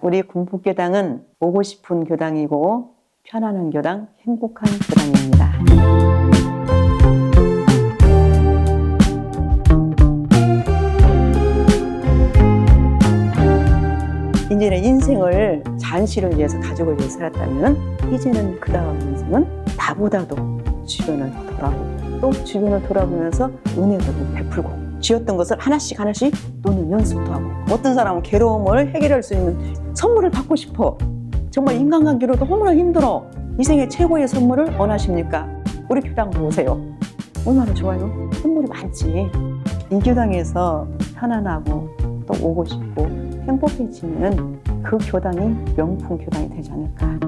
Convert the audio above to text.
우리 군북교당은 오고 싶은 교당이고 편안한 교당, 행복한 교당입니다. 이제는 인생을 잔시를 위해서 가족을 위해서 살았다면 이제는 그 다음 인생은 나보다도 주변을 돌아보고 또 주변을 돌아보면서 은혜도 베풀고 쥐었던 것을 하나씩 하나씩 노는 연습도 하고 어떤 사람은 괴로움을 해결할 수 있는 선물을 받고 싶어. 정말 인간관계로도 너무나 힘들어. 이 생의 최고의 선물을 원하십니까? 우리 교당 보세요. 얼마나 좋아요? 선물이 많지. 이 교당에서 편안하고 또 오고 싶고 행복해지면 그 교당이 명품 교당이 되지 않을까